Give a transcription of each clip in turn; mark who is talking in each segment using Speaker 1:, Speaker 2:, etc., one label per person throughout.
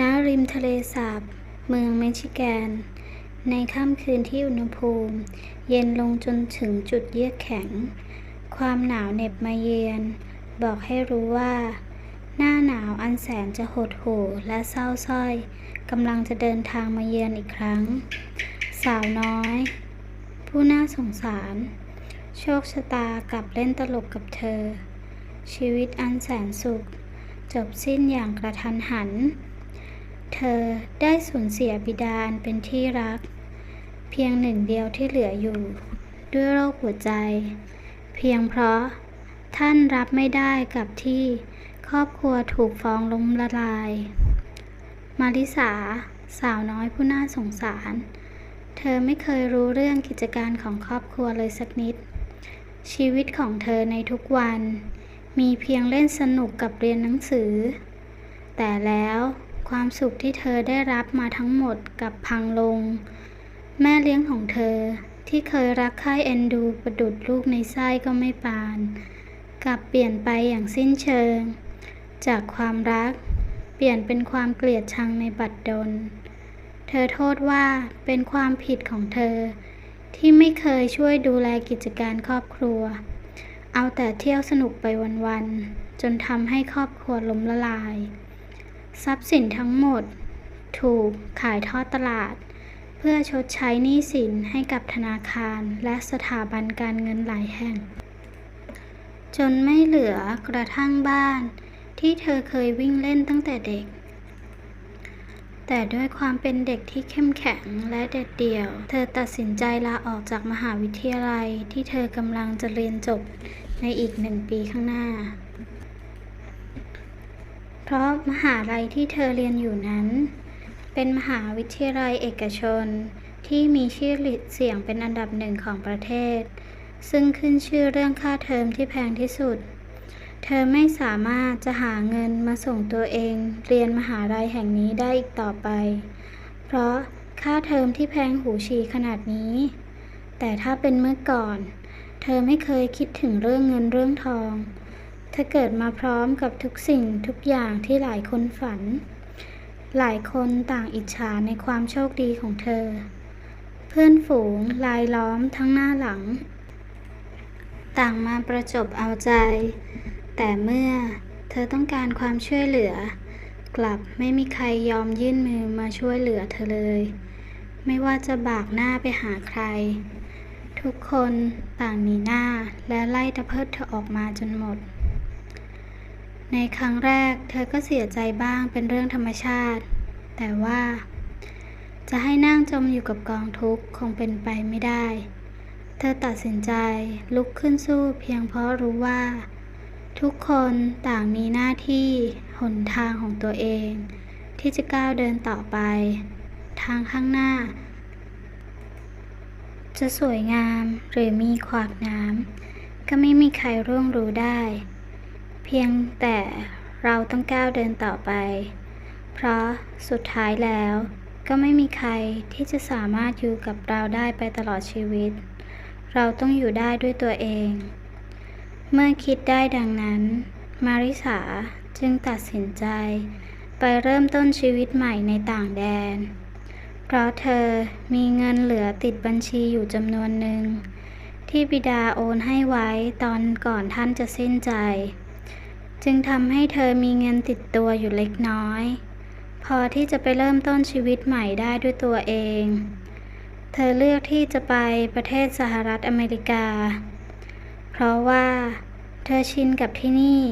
Speaker 1: ณริมทะเลสาบ เมืองมิชิแกน ในค่ำคืนที่อุณหภูมิ เย็นลงจนถึงจุดเยือกแข็ง ความหนาวเหน็บมาเยือน บอกให้รู้ว่า หน้าหนาวอันแสนจะหดหู่และเศร้าสร้อยกำลังจะเดินทางมาเยือนอีกครั้ง สาวน้อย ผู้น่าสงสาร โชคชะตากลับเล่นตลกกับเธอ ชีวิตอันแสนสุข จบสิ้นอย่างกระทันหัน เธอได้สูญเสียบิดาอันเป็นที่รัก เพียงหนึ่งเดียวที่เหลืออยู่ ด้วยโรคหัวใจ เพียงเพราะท่านรับไม่ได้กับที่ครอบครัวถูกฟ้องล้มละลาย มาริสา สาวน้อยผู้น่าสงสาร เธอไม่เคยรู้เรื่องกิจการของครอบครัวเลยสักนิด ชีวิตของเธอในทุกวัน มีเพียงเล่นสนุกกับเรียนหนังสือ แต่แล้ว ความสุขที่เธอได้รับมาทั้งหมดกับพังลง แม่เลี้ยงของเธอที่เคยรักใคร่เอ็นดูประดุดลูกในไส้ก็ไม่ปาน กลับเปลี่ยนไปอย่างสิ้นเชิง จากความรัก เปลี่ยนเป็นความเกลียดชังในบัดดล เธอโทษว่าเป็นความผิดของเธอ ที่ไม่เคยช่วยดูแลกิจการครอบครัว เอาแต่เที่ยวสนุกไปวันๆจนทำให้ครอบครัวล้มละลาย ทรัพย์สินทั้งหมด ถูกขายทอดตลาด เพื่อชดใช้หนี้สินให้กับธนาคารและสถาบันการเงินหลายแห่ง จนไม่เหลือกระทั่งบ้าน ที่เธอเคยวิ่งเล่นตั้งแต่เด็ก แต่ด้วยความเป็นเด็กที่เข้มแข็งและเด็ดเดี่ยว เธอตัดสินใจลาออกจากมหาวิทยาลัยที่เธอกำลังจะเรียนจบในอีกหนึ่งปีข้างหน้า เพราะมหาลัยที่เธอเรียนอยู่นั้น เป็นมหาวิทยาลัยเอกชนที่มีชื่อเสียงเป็นอันดับหนึ่งของประเทศ ซึ่งขึ้นชื่อเรื่องค่าเทอมที่แพงที่สุด เธอไม่สามารถจะหาเงินมาส่งตัวเองเรียนมหาลัยแห่งนี้ได้อีกต่อไป เพราะค่าเทอมที่แพงหูฉีขนาดนี้ แต่ถ้าเป็นเมื่อก่อน เธอไม่เคยคิดถึงเรื่องเงินเรื่องทอง เธอเกิดมาพร้อมกับทุกสิ่งทุกอย่างที่หลายคนฝัน หลายคนต่างอิจฉาในความโชคดีของเธอ เพื่อนฝูงลายล้อมทั้งหน้าหลัง ต่างมาประจบเอาใจ แต่เมื่อเธอต้องการความช่วยเหลือ กลับไม่มีใครยอมยื่นมือมาช่วยเหลือเธอเลย ไม่ว่าจะบากหน้าไปหาใคร ทุกคนต่างหนีหน้าและไล่ตะเพิดเธอออกมาจนหมด ในครั้งแรกเธอก็เสียใจบ้างเป็นเรื่องธรรมชาติ แต่ว่า จะให้นั่งจมอยู่กับกองทุกข์คงเป็นไปไม่ได้ เธอตัดสินใจลุกขึ้นสู้เพียงเพราะรู้ว่า ทุกคนต่างมีหน้าที่หนทางของตัวเอง ที่จะก้าวเดินต่อไป ทางข้างหน้า จะสวยงามหรือมีขวากน้ำก็ไม่มีใครร่วงรู้ได้ เพียงแต่เราต้องก้าวเดินต่อไป เพราะสุดท้ายแล้วก็ไม่มีใครที่จะสามารถอยู่กับเราได้ไปตลอดชีวิต เราต้องอยู่ได้ด้วยตัวเอง เมื่อคิดได้ดังนั้น มาริสาจึงตัดสินใจ ไปเริ่มต้นชีวิตใหม่ในต่างแดน เพราะเธอมีเงินเหลือติดบัญชีอยู่จำนวนหนึ่ง ที่บิดาโอนให้ไว้ตอนก่อนท่านจะสิ้นใจ จึงทำให้เธอมีเงินติดตัวอยู่เล็กน้อย พอที่จะไปเริ่มต้นชีวิตใหม่ได้ด้วยตัวเอง เธอเลือกที่จะไปประเทศสหรัฐอเมริกา เพราะว่าเธอชินกับที่นี่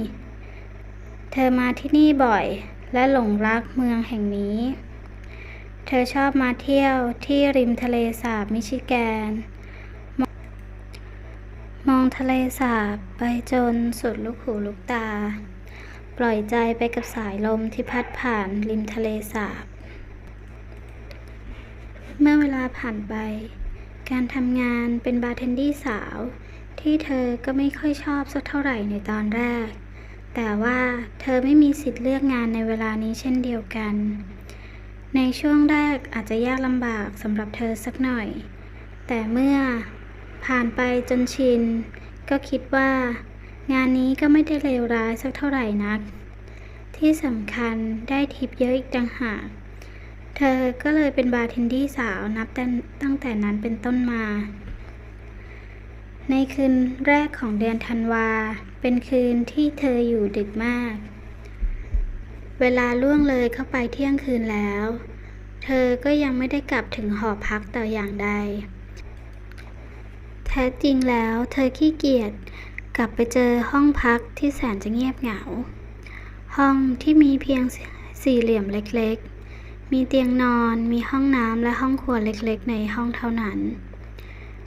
Speaker 1: เธอมาที่นี่บ่อยและหลงรักเมืองแห่งนี้ เธอชอบมาเที่ยวที่ริมทะเลสาบมิชิแกน มองทะเลสาบไปจนสุดลูกหูลูกตา ปล่อยใจไปกับสายลมที่พัดผ่านริมทะเลสาบ เมื่อเวลาผ่านไป การทำงานเป็นบาร์เทนดี้สาว ที่เธอก็ไม่ค่อยชอบสักเท่าไหร่ในตอนแรก แต่ว่าเธอไม่มีสิทธิ์เลือกงานในเวลานี้เช่นเดียวกัน ในช่วงแรกอาจจะยากลำบากสำหรับเธอสักหน่อย แต่เมื่อ ผ่านไปจนชิน ก็คิดว่า งานนี้ก็ไม่ได้เลวร้ายสักเท่าไหร่นัก ที่สำคัญได้ทิปเยอะอีกต่างหาก เธอก็เลยเป็นบาร์เทนดี้สาวนับตตั้งแต่นั้นเป็นต้นมา ในคืนแรกของเดือนธันวา เป็นคืนที่เธออยู่ดึกมาก เวลาล่วงเลยเข้าไปเที่ยงคืนแล้ว เธอก็ยังไม่ได้กลับถึงหอพักแต่อย่างใด แท้จริงแล้วเธอขี้เกียจกลับไปเจอห้องพักที่แสนจะเงียบเหงา ห้องที่มีเพียงสี่เหลี่ยมเล็กๆ มีเตียงนอนมีห้องน้ำและห้องครัวเล็กๆ ในห้องเท่านั้น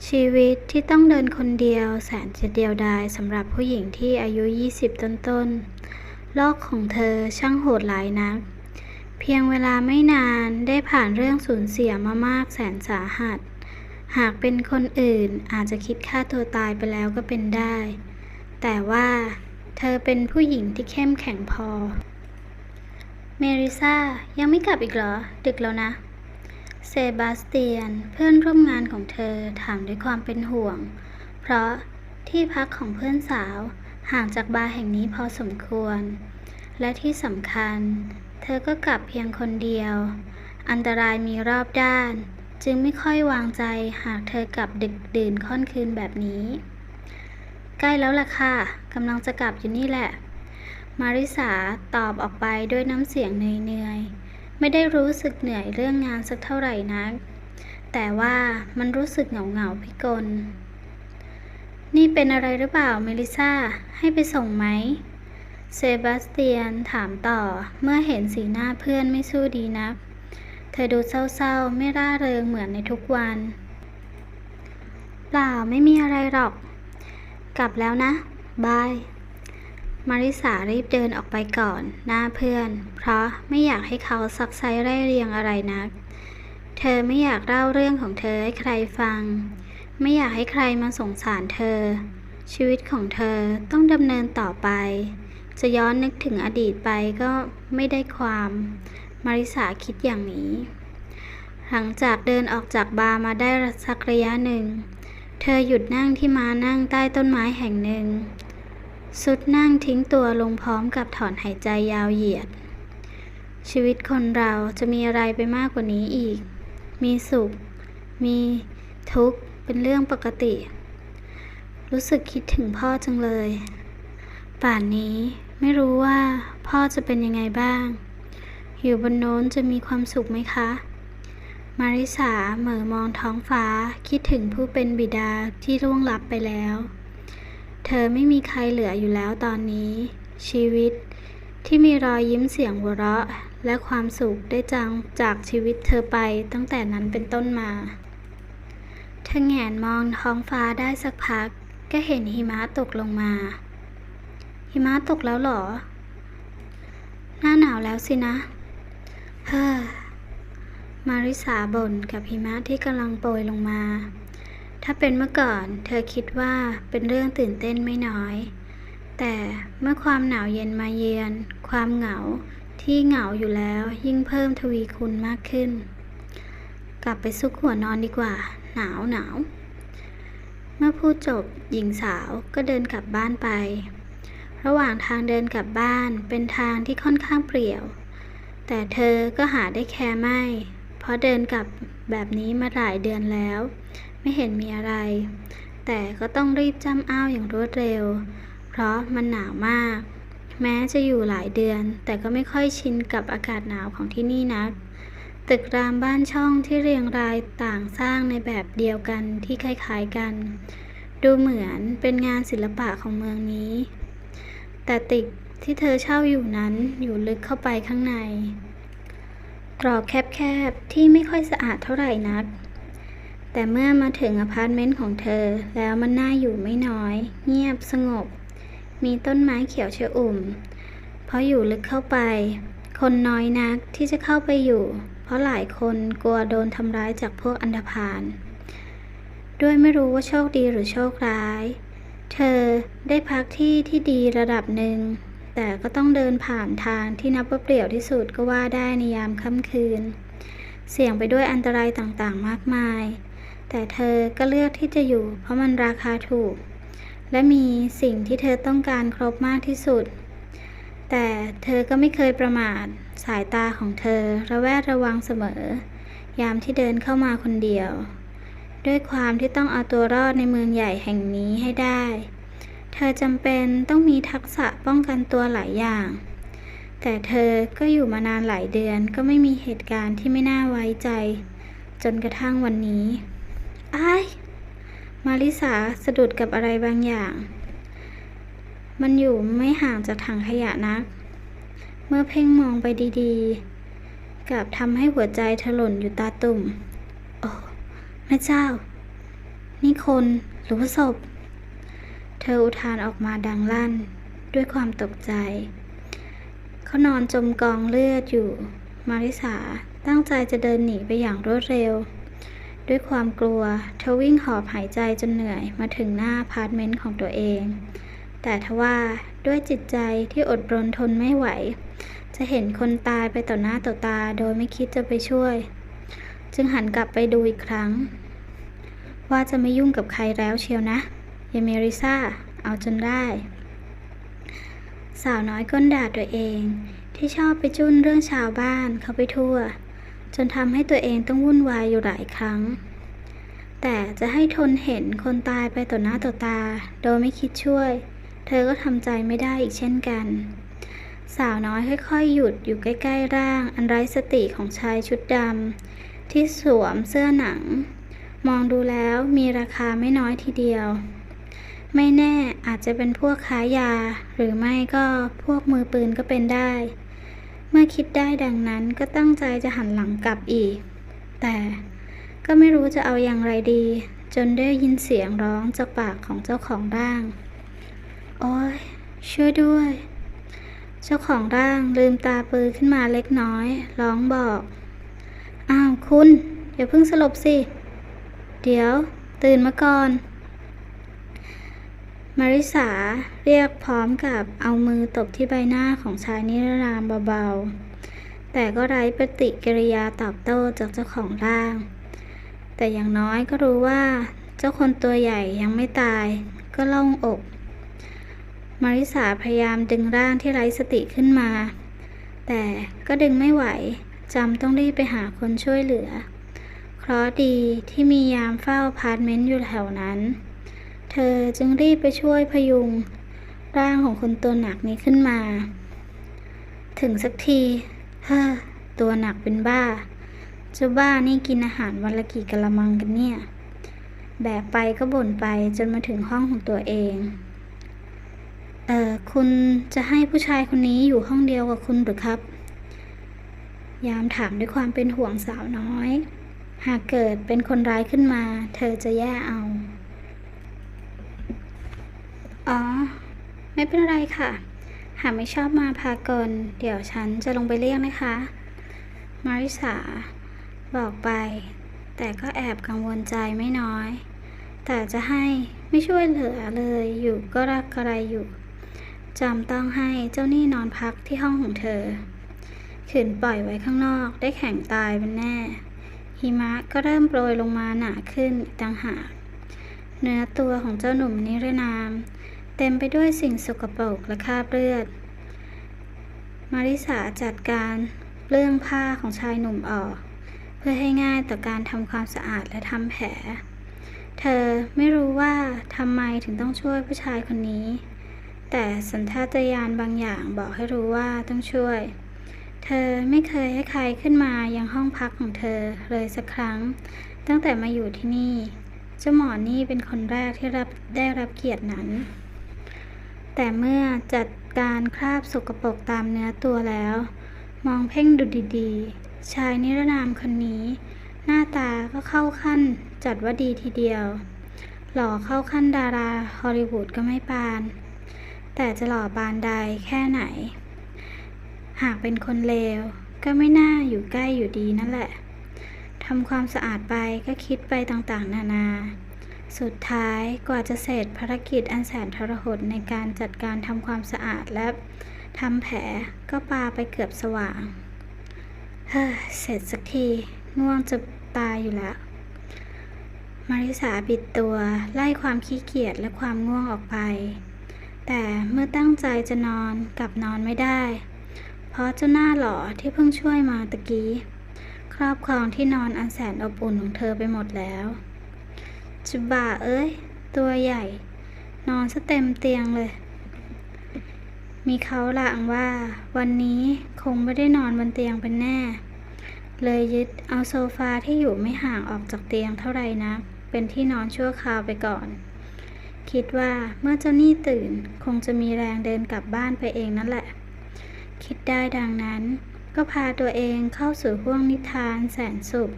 Speaker 1: ชีวิตที่ต้องเดินคนเดียวแสนจะเดียวดายสำหรับผู้หญิงที่อายุ 20 ต้นๆโลกของเธอช่างโหดร้ายนัก เพียงเวลาไม่นานได้ผ่านเรื่องสูญเสียมามากแสนสาหัส หากเป็นคนอื่นอาจจะคิดฆ่าตัวตายไปแล้วก็เป็นได้ แต่ว่าเธอเป็นผู้หญิงที่เข้มแข็งพอ เมริซายังไม่กลับอีกเหรอ ดึกแล้วนะ เซบาสเตียนเพื่อนร่วมงานของเธอถามด้วยความเป็นห่วง เพราะที่พักของเพื่อนสาวห่างจากบาร์แห่งนี้พอสมควร และที่สำคัญ เธอก็กลับเพียงคนเดียว อันตรายมีรอบด้าน จึงไม่ค่อยวางใจหากเธอกลับดึกดื่นค่อนคืนแบบนี้ ใกล้แล้วล่ะค่ะกำลังจะกลับอยู่นี่แหละ มาริสาตอบออกไปด้วยน้ำเสียงเหนื่อยๆ ไม่ได้รู้สึกเหนื่อยเรื่องงานสักเท่าไหร่นัก แต่ว่ามันรู้สึกเหงาๆพิกล นี่เป็นอะไรหรือเปล่าเมลิซาให้ไปส่งไหมเซบาสเตียนถามต่อเมื่อเห็นสีหน้าเพื่อนไม่สู้ดีนัก ธอดูเศร้าๆ ไม่ร่าเริงเหมือนในทุกวัน เปล่าไม่มีอะไรหรอก กลับแล้วนะ บาย มาริสารีบเดินออกไปก่อน หน้าเพื่อน เพราะไม่อยากให้เขาซักไซไร่เรียงอะไรนัก เธอไม่อยากเล่าเรื่องของเธอให้ใครฟัง ไม่อยากให้ใครมาสงสารเธอ ชีวิตของเธอต้องดำเนินต่อไป จะย้อนนึกถึงอดีตไปก็ไม่ได้ความมาริสาคิดอย่างนี้ หลังจากเดินออกจากบาร์มาได้สักระยะหนึ่ง เธอหยุดนั่งที่มานั่งใต้ต้นไม้แห่งหนึ่ง สุดนั่งทิ้งตัวลงพร้อมกับถอนหายใจยาวเหยียด ชีวิตคนเราจะมีอะไรไปมากกว่านี้อีก มีสุข มีทุกข์ เป็นเรื่องปกติ รู้สึกคิดถึงพ่อจังเลย ป่านนี้ไม่รู้ว่าพ่อจะเป็นยังไงบ้าง อยู่บนโน้นจะมีความสุขไหมคะ มาริสาเหม่อมองท้องฟ้าคิดถึงผู้เป็นบิดาที่ร่วงลับไปแล้ว เธอไม่มีใครเหลืออยู่แล้วตอนนี้ ชีวิตที่มีรอยยิ้มเสียงหัวเราะ และความสุขได้จางจากชีวิตเธอไปตั้งแต่นั้นเป็นต้นมา เธอแงนมองท้องฟ้าได้สักพัก ก็เห็นหิมะตกลงมา หิมะตกแล้วหรอ หน้าหนาวแล้วสินะ ฮ้อมาริสาบ่นกับหิมะที่กำลังโปรยลงมา ถ้าเป็นเมื่อก่อน เธอคิดว่าเป็นเรื่องตื่นเต้นไม่น้อย แต่เมื่อความหนาวเย็นมาเยือน ความเหงาที่เหงาอยู่แล้วยิ่งเพิ่มทวีคูณมากขึ้น กลับไปซุกหัวนอนดีกว่า หนาวหนาวเมื่อพูดจบหญิงสาวก็เดินกลับบ้านไป ระหว่างทางเดินกลับบ้านเป็นทางที่ค่อนข้างเปลี่ยว แต่เธอก็หาได้แคร์ไม่ เพราะเดินกลับแบบนี้มาหลายเดือนแล้ว ไม่เห็นมีอะไร แต่ก็ต้องรีบจำอ้าวอย่างรวดเร็ว เพราะมันหนาวมาก แม้จะอยู่หลายเดือน แต่ก็ไม่ค่อยชินกับอากาศหนาวของที่นี่นัก ตึกรามบ้านช่องที่เรียงรายต่างสร้างในแบบเดียวกันที่คล้ายๆกัน ดูเหมือนเป็นงานศิลปะของเมืองนี้ แต่ตึก ที่เธอเช่าอยู่นั้นอยู่ลึกเข้าไปข้างใน ตรอกแคบๆ ที่ไม่ค่อยสะอาดเท่าไหร่นัก แต่เมื่อมาถึงอพาร์ตเมนต์ของเธอแล้วมันน่าอยู่ไม่น้อย เงียบสงบ มีต้นไม้เขียวชอุ่ม เพราะอยู่ลึกเข้าไป คนน้อยนักที่จะเข้าไปอยู่ เพราะหลายคนกลัวโดนทำร้ายจากพวกอันธพาลด้วยไม่รู้ว่าโชคดีหรือโชคร้าย เธอได้พักที่ที่ดีระดับหนึ่ง แต่ก็ต้องเดินผ่านทางที่นับว่าเปลี่ยวที่สุดก็ว่าได้ในยามค่ำคืน เสี่ยงไปด้วยอันตรายต่างๆมากมาย แต่เธอก็เลือกที่จะอยู่ เพราะมันราคาถูก และมีสิ่งที่เธอต้องการครบมากที่สุด แต่เธอก็ไม่เคยประมาทสายตาของเธอระแวดระวังเสมอ ยามที่เดินเข้ามาคนเดียว ด้วยความที่ต้องเอาตัวรอดในเมืองใหญ่แห่งนี้ให้ได้ เธอจำเป็นต้องมีทักษะป้องกันตัวหลายอย่าง แต่เธอก็อยู่มานานหลายเดือนก็ไม่มีเหตุการณ์ที่ไม่น่าไว้ใจ จนกระทั่งวันนี้ไอ้มาริสาสะดุดกับอะไรบางอย่าง มันอยู่ไม่ห่างจากถังขยะนัก เมื่อเพ่งมองไปดีๆกลับทำให้หัวใจถล่นอยู่ตาตุ่ม โอ้แม่เจ้า นี่คนหรือว่าศพ เธออุทานออกมาดังลั่น ด้วยความตกใจ เขานอนจมกองเลือดอยู่ มาริสาตั้งใจจะเดินหนีไปอย่างรวดเร็ว ด้วยความกลัว เธอวิ่งหอบหายใจจนเหนื่อยมาถึงหน้าพาร์ตเมนต์ของตัวเอง แต่ทว่าด้วยจิตใจที่อดรนทนไม่ไหว จะเห็นคนตายไปต่อหน้าต่อตาโดยไม่คิดจะไปช่วย จึงหันกลับไปดูอีกครั้ง ว่าจะไม่ยุ่งกับใครแล้วเชียวนะ ยเมริซาเอาจนได้ สาวน้อยก้นด่าตัวเอง ที่ชอบไปจุ้นเรื่องชาวบ้านเขาไปทั่ว จนทำให้ตัวเองต้องวุ่นวายอยู่หลายครั้ง แต่จะให้ทนเห็นคนตายไปต่อหน้าต่อตา โดยไม่คิดช่วย เธอก็ทำใจไม่ได้อีกเช่นกัน สาวน้อยค่อยๆ หยุดอยู่ใกล้ๆร่าง อันไร้สติของชายชุดดำที่สวมเสื้อหนัง มองดูแล้วมีราคาไม่น้อยทีเดียว ไม่แน่อาจจะเป็นพวกค้ายา หรือไม่ก็พวกมือปืนก็เป็นได้ เมื่อคิดได้ดังนั้นก็ตั้งใจจะหันหลังกลับอีก แต่ก็ไม่รู้จะเอาอย่างไรดี จนได้ยินเสียงร้องจากปากของเจ้าของร่าง โอ้ยช่วยด้วย เจ้าของร่างลืมตาปือขึ้นมาเล็กน้อย ร้องบอก อ้าวคุณอย่าเพิ่งสลบสิ เดี๋ยว ตื่นมาก่อน มาริสาเรียกพร้อมกับเอามือตบที่ใบหน้าของชายนิรนามเบาๆ แต่ก็ไร้ปฏิกิริยาตอบโต้จากเจ้าของร่าง แต่อย่างน้อยก็รู้ว่า เจ้าคนตัวใหญ่ยังไม่ตาย ก็โล่งอก มาริสาพยายามดึงร่างที่ไร้สติขึ้นมา แต่ก็ดึงไม่ไหวจำต้องรีบไปหาคนช่วยเหลือเคราะดีที่มียามเฝ้าพาร์ตเมนต์อยู่แถวนั้น เธอจึงรีบไปช่วยพยุง ร่างของคนตัวหนักนี้ขึ้นมา ถึงสักทีเฮ้อตัวหนักเป็นบ้า เจ้าบ้านี่กินอาหารวันละกี่กะละมังกันเนี่ย แบกไปก็บ่นไปจนมาถึงห้องของตัวเอง เอ่อ คุณจะให้ผู้ชายคนนี้อยู่ห้องเดียวกับคุณหรือครับ ยามถามด้วยความเป็นห่วงสาวน้อย หากเกิดเป็นคนร้ายขึ้นมา เธอจะแย่เอา อ๋อ ไม่เป็นไรค่ะ หากไม่ชอบมาพากลเดี๋ยวฉันจะลงไปเรียกนะคะ มาริสา บอกไป แต่ก็แอบกังวลใจไม่น้อย แต่จะให้ไม่ช่วยเหลือเลยอยู่ก็รักกระไรอยู่จำต้องให้เจ้านี้นอนพักที่ห้องของเธอ ขืนปล่อยไว้ข้างนอกได้แข่งตายเป็นแน่ หิมะก็เริ่มโปรยลงมาหนาขึ้นต่างหาก เนื้อตัวของเจ้าหนุ่มนิรนาม เต็มไปด้วยสิ่งสกปรกและคราบเลือด มาริสาจัดการเรื่องผ้าของชายหนุ่มออก เพื่อให้ง่ายต่อการทำความสะอาดและทำแผล เธอไม่รู้ว่าทำไมถึงต้องช่วยผู้ชายคนนี้ แต่สัญชาตญาณบางอย่างบอกให้รู้ว่าต้องช่วย เธอไม่เคยให้ใครขึ้นมายังห้องพักของเธอเลยสักครั้ง ตั้งแต่มาอยู่ที่นี่เจ้าหมอนี่เป็นคนแรกที่รับได้รับเกียรตินั้น แต่เมื่อจัดการคราบสกปรกตามเนื้อตัวแล้ว มองเพ่งดูดีๆ ชายนิรนามคนนี้ หน้าตาก็เข้าขั้นจัดว่าดีทีเดียว หล่อเข้าขั้นดาราฮอลลีวูดก็ไม่ปาน แต่จะหล่อบานใดแค่ไหน หากเป็นคนเลว ก็ไม่น่าอยู่ใกล้อยู่ดีนั่นแหละทำความสะอาดไปก็คิดไปต่างๆ นานา สุดท้ายกว่าจะเสร็จภารกิจอันแสนทรหดในการจัดการทำความสะอาดและทำแผลก็ปาไปเกือบสว่าง เฮ้อเสร็จสักทีง่วงจะตายอยู่แล้ว มาริสาบิดตัวไล่ความขี้เกียจและความง่วงออกไป แต่เมื่อตั้งใจจะนอนกลับนอนไม่ได้ เพราะเจ้าหน้าหล่อที่เพิ่งช่วยมาตะกี้ ครอบครองที่นอนอันแสนอบอุ่นของเธอไปหมดแล้ว จะบ่าเอ้ย ตัวใหญ่ นอนซะเต็มเตียงเลย มีเขาหลังว่า วันนี้คงไม่ได้นอนบนเตียงเป็นแน่ เลยยึดเอาโซฟาที่อยู่ไม่ห่างออกจากเตียงเท่าไหร่นะเป็นที่นอนชั่วคราวไปก่อน คิดว่าเมื่อเจ้าหนี้ตื่นคงจะมีแรงเดินกลับบ้านไปเองนั่นแหละ คิดได้ดังนั้น ก็พาตัวเองเข้าสู่ห้วงนิทานแสนสุข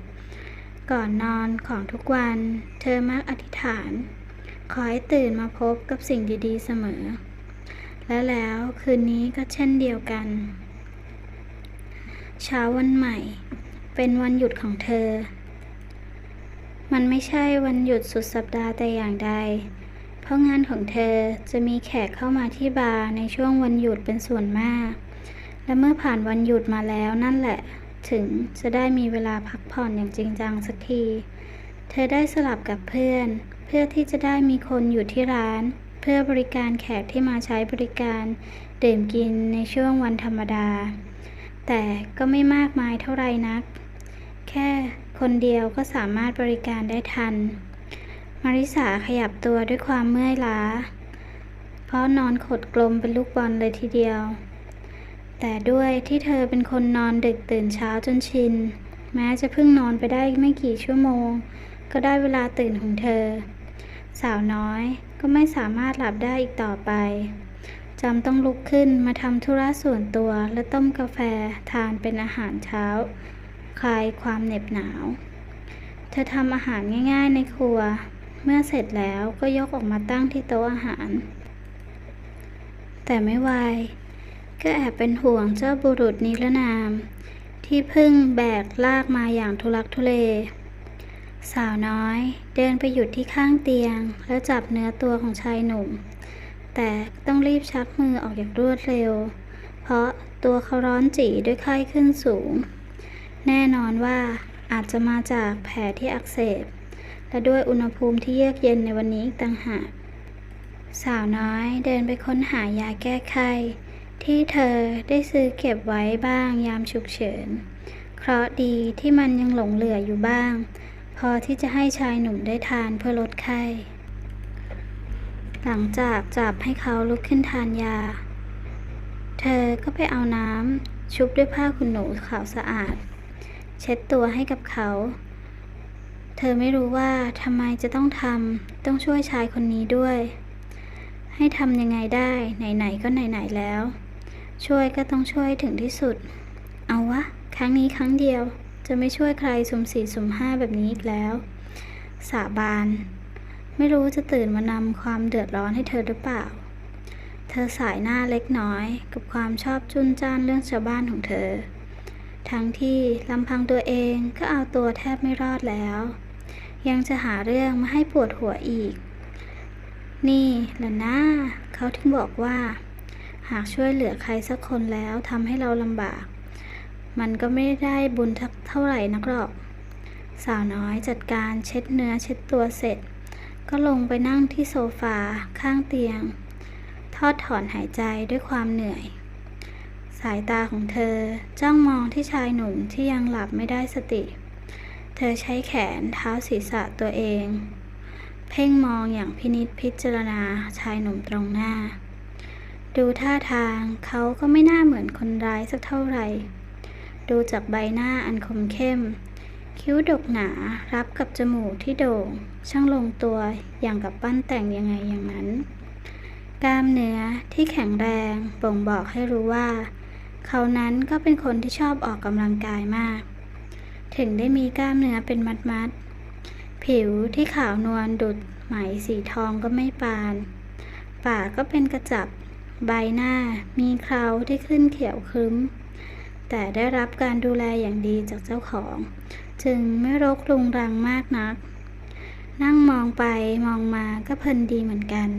Speaker 1: ก่อนนอนของทุกวัน เธอมักอธิษฐาน ขอให้ตื่นมาพบกับสิ่งดีๆเสมอ และแล้วคืนนี้ก็เช่นเดียวกัน เช้าวันใหม่ เป็นวันหยุดของเธอ มันไม่ใช่วันหยุดสุดสัปดาห์แต่อย่างใด เพราะงานของเธอจะมีแขกเข้ามาที่บาร์ในช่วงวันหยุดเป็นส่วนมาก และเมื่อผ่านวันหยุดมาแล้วนั่นแหละ ถึงจะได้มีเวลาพักผ่อนอย่างจริงจังสักที เธอได้สลับกับเพื่อน เพื่อที่จะได้มีคนอยู่ที่ร้าน เพื่อบริการแขกที่มาใช้บริการดื่มกินในช่วงวันธรรมดา แต่ก็ไม่มากมายเท่าไหร่นัก แค่คนเดียวก็สามารถบริการได้ทัน มาริสาขยับตัวด้วยความเมื่อยล้า เพราะนอนขดกลมเป็นลูกบอลเลยทีเดียว แต่ด้วยที่เธอเป็นคนนอนดึกตื่นเช้าจนชิน แม้จะเพิ่งนอนไปได้ไม่กี่ชั่วโมง ก็ได้เวลาตื่นของเธอ สาวน้อยก็ไม่สามารถหลับได้อีกต่อไปจำต้องลุกขึ้นมาทำธุระส่วนตัวและต้มกาแฟทานเป็นอาหารเช้า คลายความเหน็บหนาว เธอทำอาหารง่าย ๆ ในครัว เมื่อเสร็จแล้วก็ยกออกมาตั้งที่โต๊ะอาหาร แต่ไม่ไว ก็แอบเป็นห่วงเจ้าบุรุษนิรนาม ที่พิ่งแบกลากมาอย่างทุลักทุเล สาวน้อยเดินไปหยุดที่ข้างเตียง แล้วจับเนื้อตัวของชายหนุ่ม แต่ต้องรีบชักมือออกอย่างรวดเร็ว เพราะตัวเขาร้อนจีด้วยไข้ขึ้นสูง แน่นอนว่าอาจจะมาจากแผลที่อักเสบ และด้วยอุณหภูมิที่เยือกเย็นในวันนี้อีกต่างหาก สาวน้อยเดินไปค้นหายาแก้ไข้ ที่เธอได้ซื้อเก็บไว้บ้างยามฉุกเฉิน เคราะห์ดีที่มันยังหลงเหลืออยู่บ้าง พอที่จะให้ชายหนุ่มได้ทานเพื่อลดไข้ หลังจากจับให้เขาลุกขึ้นทานยา เธอก็ไปเอาน้ำชุบด้วยผ้าขนหนูขาวสะอาด เช็ดตัวให้กับเขา เธอไม่รู้ว่าทำไมจะต้องทำต้องช่วยชายคนนี้ด้วย ให้ทำยังไงได้ไหนๆก็ไหนๆแล้ว ช่วยก็ต้องช่วยถึงที่สุด เอาวะ ครั้งนี้ครั้งเดียว จะไม่ช่วยใครสุ่มสี่สุ่มห้าแบบนี้อีกแล้ว สาบาน ไม่รู้จะตื่นมานำความเดือดร้อนให้เธอหรือเปล่า เธอสายหน้าเล็กน้อย กับความชอบจุนจ้านเรื่องชาวบ้านของเธอ ทั้งที่ลำพังตัวเองก็เอาตัวแทบไม่รอดแล้ว ยังจะหาเรื่องมาให้ปวดหัวอีก นี่แหละนะเขาถึงบอกว่า หากช่วยเหลือใครสักคนแล้วทำให้เราลำบาก มันก็ไม่ได้บุญเท่าไหร่นักหรอก สาวน้อยจัดการเช็ดเนื้อเช็ดตัวเสร็จ ก็ลงไปนั่งที่โซฟาข้างเตียง ทอดถอนหายใจด้วยความเหนื่อย สายตาของเธอจ้องมองที่ชายหนุ่มที่ยังหลับไม่ได้สติ เธอใช้แขนเท้าศีรษะตัวเอง เพ่งมองอย่างพินิจพิจารณาชายหนุ่มตรงหน้า ดูท่าทางเขาก็ไม่น่าเหมือนคนร้ายสักเท่าไหร่ ดูจากใบหน้าอันคมเข้ม คิ้วดกหนารับกับจมูกที่โด่ง ช่างลงตัวอย่างกับปั้นแต่งยังไงอย่างนั้น กล้ามเนื้อที่แข็งแรงบ่งบอกให้รู้ว่า เขานั้นก็เป็นคนที่ชอบออกกำลังกายมาก ถึงได้มีกล้ามเนื้อเป็นมัดๆ ผิวที่ขาวนวลดุดไหมสีทองก็ไม่ปาน ปากก็เป็นกระจับ ใบหน้ามีเคราที่ขึ้นเขียวครึ้ม แต่ได้รับการดูแลอย่างดีจากเจ้าของ จึงไม่รกรุงรังมากนัก นั่งมองไปมองมาก็เพลินดีเหมือนกัน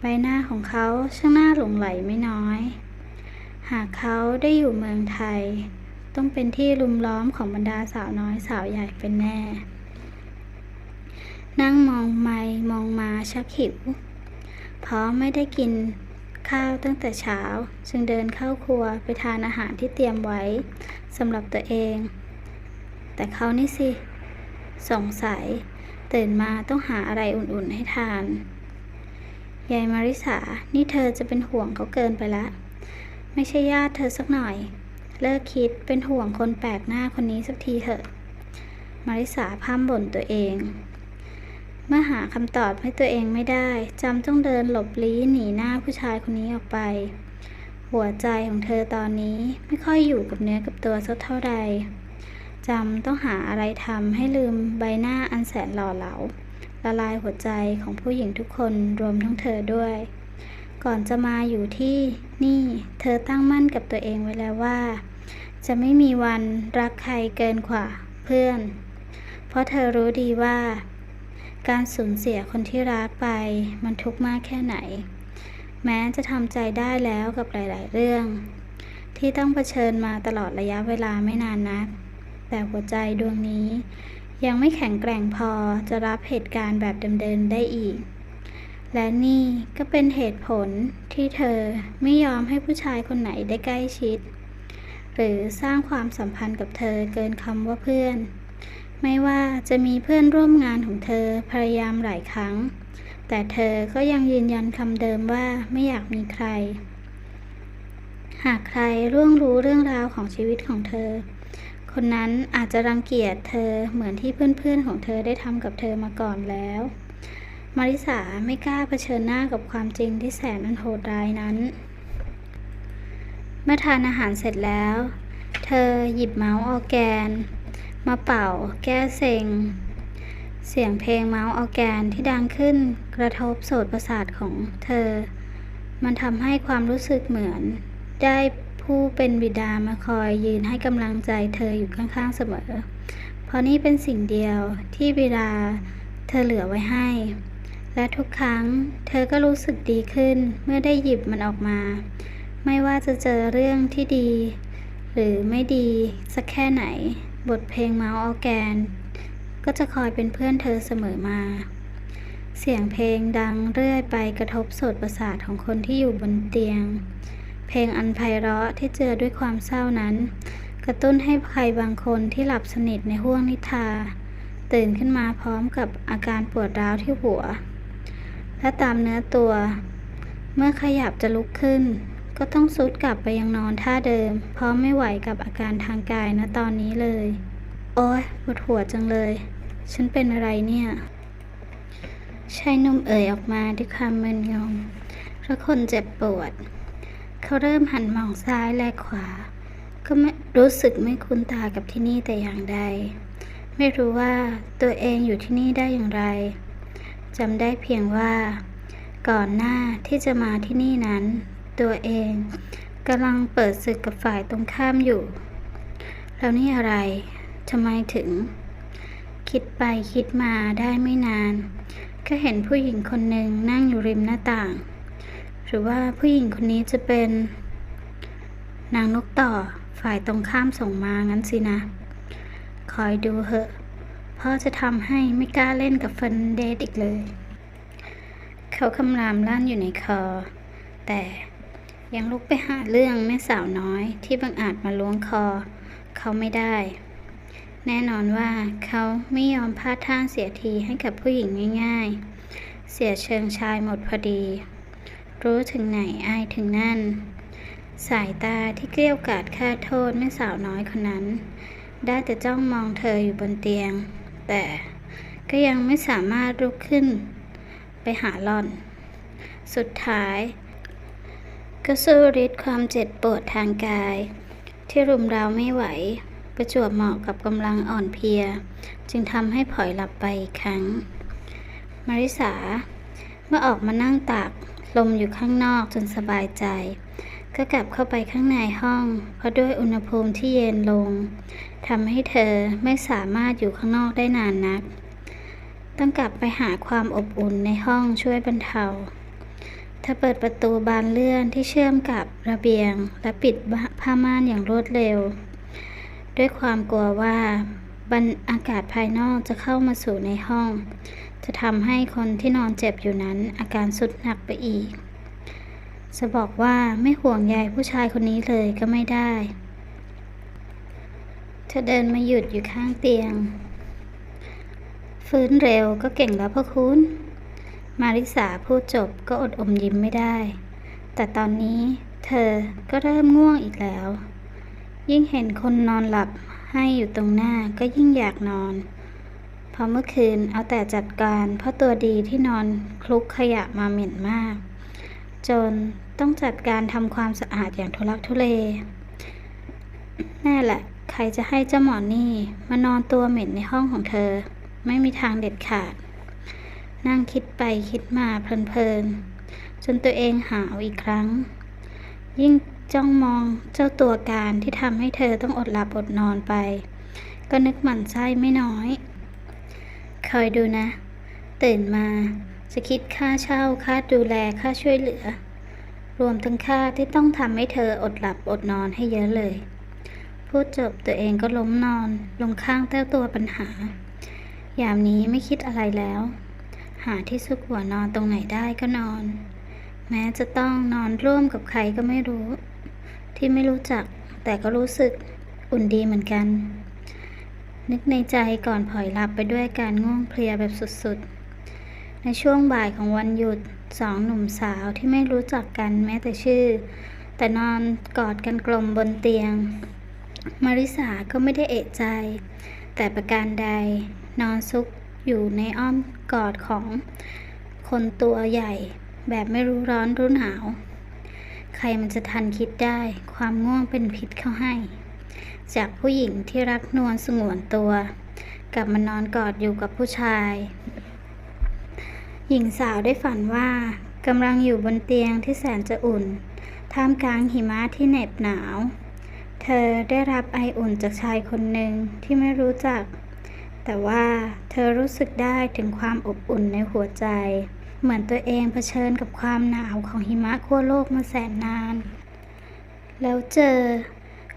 Speaker 1: ใบหน้าของเขาช่างน่าหลงไหลไม่น้อย หากเขาได้อยู่เมืองไทย ต้องเป็นที่ลุมล้อมของบรรดาสาวน้อยสาวใหญ่เป็นแน่ นั่งมองไปมองมาชักหิวเพราะไม่ได้กิน ข้าวตั้งแต่เช้า จึงเดินเข้าครัวไปทานอาหารที่เตรียมไว้สำหรับตัวเอง แต่เขานี่สิ สงสัย ตื่นมาต้องหาอะไรอุ่นๆให้ทาน ยายมาริสา นี่เธอจะเป็นห่วงเขาเกินไปละ ไม่ใช่ญาติเธอสักหน่อย เลิกคิดเป็นห่วงคนแปลกหน้าคนนี้สักทีเถอะ มาริสาพร่ำบ่นตัวเอง เมื่อหาคำตอบให้ตัวเองไม่ได้จำต้องเดินหลบลี้หนีหน้าผู้ชายคนนี้ออกไป หัวใจของเธอตอนนี้ไม่ค่อยอยู่กับเนื้อกับตัวสักเท่าใดจำต้องหาอะไรทำให้ลืมใบหน้าอันแสนหล่อเหลาละลายหัวใจของผู้หญิงทุกคนรวมทั้งเธอด้วย ก่อนจะมาอยู่ที่นี่ เธอตั้งมั่นกับตัวเองไว้แล้วว่า จะไม่มีวันรักใครเกินกว่าเพื่อน เพราะเธอรู้ดีว่า การสูญเสียคนที่รักไปมันทุกข์มากแค่ไหน แม้จะทำใจได้แล้วกับหลาย ๆ เรื่อง ที่ต้องเผชิญมาตลอดระยะเวลาไม่นานนัก แต่หัวใจดวงนี้ ยังไม่แข็งแกร่งพอจะรับเหตุการณ์แบบเดิมๆได้อีก และนี่ก็เป็นเหตุผลที่เธอไม่ยอมให้ผู้ชายคนไหนได้ใกล้ชิด หรือสร้างความสัมพันธ์กับเธอเกินคำว่าเพื่อน ไม่ว่าจะมีเพื่อนร่วมงานของเธอพยายามหลายครั้ง แต่เธอก็ยังยืนยันคำเดิมว่าไม่อยากมีใคร หากใครร่วงรู้เรื่องราวของชีวิตของเธอ คนนั้นอาจจะรังเกียจเธอเหมือนที่เพื่อนๆของเธอได้ทำกับเธอมาก่อนแล้ว มาริสาไม่กล้าเผชิญหน้ากับความจริงที่แสนอันโหดร้ายนั้น เมื่อทานอาหารเสร็จแล้ว เธอหยิบเมาส์ออแกน มาเป่า แก้เซ็ง เสียงเพลงเมาส์ออแกนที่ดังขึ้นกระทบโสตประสาทของเธอ มันทำให้ความรู้สึกเหมือน ได้ผู้เป็นบิดามาคอยยืนให้กำลังใจเธออยู่ข้างๆเสมอ เพราะนี่เป็นสิ่งเดียวที่บิดาเธอเหลือไว้ให้ และทุกครั้งเธอก็รู้สึกดีขึ้นเมื่อได้หยิบมันออกมา ไม่ว่าจะเจอเรื่องที่ดี หรือไม่ดีสักแค่ไหน บทเพลงเมาส์ออแกน ก็จะคอยเป็นเพื่อนเธอเสมอมา เสียงเพลงดังเรื่อยไปกระทบโสตประสาทของคนที่อยู่บนเตียง เพลงอันไพเราะที่เจือด้วยความเศร้านั้น กระตุ้นให้ใครบางคนที่หลับสนิทในห้วงนิทราตื่นขึ้นมาพร้อมกับอาการปวดร้าวที่หัว และตามเนื้อตัว เมื่อขยับจะลุกขึ้น ก็ต้องซุดกลับไปยังนอนท่าเดิม เพราะไม่ไหวกับอาการทางกายณตอนนี้เลย โอ้ยปวดหัวจังเลย ฉันเป็นอะไรเนี่ยชายหนุ่มเอ่ยออกมาด้วยความมึนงงเพราะคนเจ็บปวด เขาเริ่มหันมองซ้ายและขวา ก็ไม่รู้สึกไม่คุ้นตากับที่นี่แต่อย่างใด ไม่รู้ว่าตัวเองอยู่ที่นี่ได้อย่างไรจำได้เพียงว่า ก่อนหน้าที่จะมาที่นี่นั้น ตัวเองกำลังเปิดศึกกับฝ่ายตรงข้ามอยู่ แล้วนี่อะไรทำไมถึง คิดไปคิดมาได้ไม่นาน ก็เห็นผู้หญิงคนหนึ่งนั่งอยู่ริมหน้าต่าง หรือว่าผู้หญิงคนนี้จะเป็น นางนกต่อฝ่ายตรงข้ามส่งมางั้นสินะ คอยดูเหอะพ่อจะทำให้ไม่กล้าเล่นกับเฟนเดทอีกเลย เขาคำรามลั่นอยู่ในคอ แต่ ยังลุกไปหาเรื่องแม่สาวน้อยที่บังอาจมาล้วงคอ เขาไม่ได้ แน่นอนว่าเขาไม่ยอมพลาดท่าเสียทีให้กับผู้หญิงง่าย ๆ เสียเชิงชายหมดพอดี รู้ถึงไหนอายถึงนั่น สายตาที่เกลี้ยวกล่อดฆ่าโทษแม่สาวน้อยคนนั้น ได้แต่จ้องมองเธออยู่บนเตียง แต่ก็ยังไม่สามารถลุกขึ้น ไปหาหล่อน สุดท้าย ก็สู้ฤทธิ์ความเจ็บปวดทางกาย ที่รุมเราไม่ไหว ประจวบเหมาะกับกำลังอ่อนเพลีย จึงทำให้ผลอยหลับไปอีกครั้ง มาริสา เมื่อออกมานั่งตากลมอยู่ข้างนอกจนสบายใจ ก็กลับเข้าไปข้างในห้อง เพราะด้วยอุณหภูมิที่เย็นลงทำให้เธอไม่สามารถอยู่ข้างนอกได้นานนัก ต้องกลับไปหาความอบอุ่นในห้องช่วยบรรเทา เธอเปิดประตูบานเลื่อนที่เชื่อมกับระเบียง และปิดผ้าม่านอย่างรวดเร็ว ด้วยความกลัวว่าบรรอากาศภายนอกจะเข้ามาสู่ในห้อง จะทำให้คนที่นอนเจ็บอยู่นั้น อาการสุดหนักไปอีก จะบอกว่าไม่ห่วงใยผู้ชายคนนี้เลยก็ไม่ได้ เธอเดินมาหยุดอยู่ข้างเตียง ฟื้นเร็วก็เก่งแล้วพ่อคุณ มาริสาพูดจบก็อดอมยิ้มไม่ได้ แต่ตอนนี้เธอก็เริ่มง่วงอีกแล้ว ยิ่งเห็นคนนอนหลับให้อยู่ตรงหน้าก็ยิ่งอยากนอน เพราะเมื่อคืนเอาแต่จัดการเพราะตัวดีที่นอนคลุกขยะมาเหม็นมาก จนต้องจัดการทำความสะอาดอย่างทุลักทุเล แน่แหละ ใครจะให้เจ้าหมอนี่มานอนตัวเหม็นในห้องของเธอ ไม่มีทางเด็ดขาด นั่งคิดไปคิดมาเพลินๆ จนตัวเองหาวอีกครั้ง ยิ่งจ้องมองเจ้าตัวการที่ทำให้เธอต้องอดหลับอดนอนไป ก็นึกหมั่นไส้ไม่น้อย คอยดูนะ ตื่นมาจะคิดค่าเช่าค่าดูแลค่าช่วยเหลือ รวมทั้งค่าที่ต้องทำให้เธออดหลับอดนอนให้เยอะเลย พูดจบตัวเองก็ล้มนอน ลงข้างเต้าตัวปัญหา ยามนี้ไม่คิดอะไรแล้ว หาที่ซุกหัวนอนตรงไหนได้ก็นอน แม้จะต้องนอนร่วมกับใครก็ไม่รู้ ที่ไม่รู้จัก แต่ก็รู้สึกอุ่นดีเหมือนกัน นึกในใจก่อนผล่อยหลับไปด้วยการง่วงเพลียแบบสุดๆ ในช่วงบ่ายของวันหยุดสองหนุ่มสาวที่ไม่รู้จักกันแม้แต่ชื่อ แต่นอนกอดกันกลมบนเตียง มาริสาก็ไม่ได้เอะใจ แต่ประการใดนอนซุก อยู่ในอ้อมกอดของคนตัวใหญ่ แบบไม่รู้ร้อนรู้หนาว ใครมันจะทันคิดได้ ความง่วงเป็นพิษเข้าให้ จากผู้หญิงที่รักนวลสงวนตัว กลับมานอนกอดอยู่กับผู้ชาย หญิงสาวได้ฝันว่ากำลังอยู่บนเตียงที่แสนจะอุ่น ท่ามกลางหิมะที่เหน็บหนาว เธอได้รับไออุ่นจากชายคนหนึ่งที่ไม่รู้จัก แต่ว่าเธอรู้สึกได้ถึงความอบอุ่นในหัวใจ เหมือนตัวเองเผชิญกับความหนาวของหิมะขั้วโลกมาแสนนาน แล้วเจอ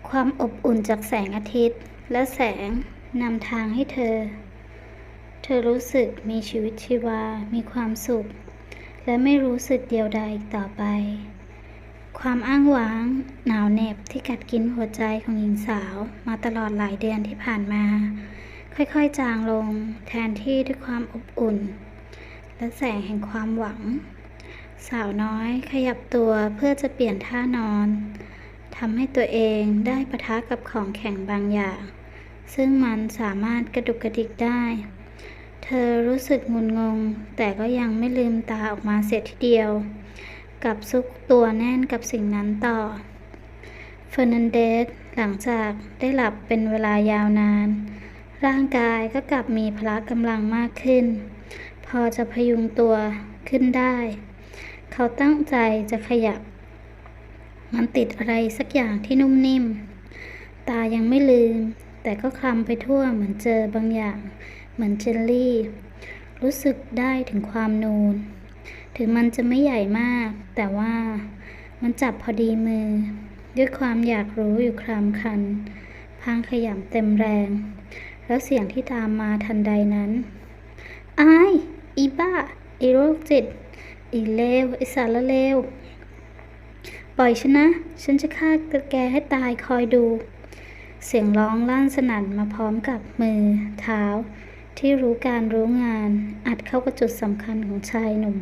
Speaker 1: ความอบอุ่นจากแสงอาทิตย์ และแสงนำทางให้เธอ เธอรู้สึกมีชีวิตชีวา มีความสุข และไม่รู้สึกเดียวดายอีกต่อไป ความอ้างว้าง หนาวเหน็บที่กัดกินหัวใจของหญิงสาวมาตลอดหลายเดือนที่ผ่านมา ค่อยๆจางลงแทนที่ด้วยความอบอุ่น และแสงแห่งความหวัง สาวน้อยขยับตัวเพื่อจะเปลี่ยนท่านอนทำให้ตัวเองได้ปะทะกับของแข็งบางอย่าง ซึ่งมันสามารถกระดุกกระดิกได้ เธอรู้สึกงุนงง แต่ก็ยังไม่ลืมตาออกมาเสียทีเดียว กับซุกตัวแน่นกับสิ่งนั้นต่อเฟอร์นันเดสหลังจากได้หลับเป็นเวลายาวนาน ร่างกายก็กลับมีพละกำลังมากขึ้น พอจะพยุงตัวขึ้นได้ เขาตั้งใจจะขยับ มันติดอะไรสักอย่างที่นุ่มนิ่ม ตายังไม่ลืม แต่ก็คลำไปทั่วเหมือนเจอบางอย่าง เหมือนเจลลี่ รู้สึกได้ถึงความนูน ถึงมันจะไม่ใหญ่มาก แต่ว่ามันจับพอดีมือ ด้วยความอยากรู้อยู่ครามคันพางขยำเต็มแรง แล้วเสียงที่ตามมาทันใดนั้นอายอีบ้าอีโรคจิตอีเลวอีสารเลวปล่อยฉันนะ ฉันจะฆ่าแกให้ตายคอยดู เสียงร้องลั่นสนั่นมาพร้อมกับมือ เท้า ที่รู้การรู้งาน อัดเข้ากับจุดสำคัญของชายหนุ่ม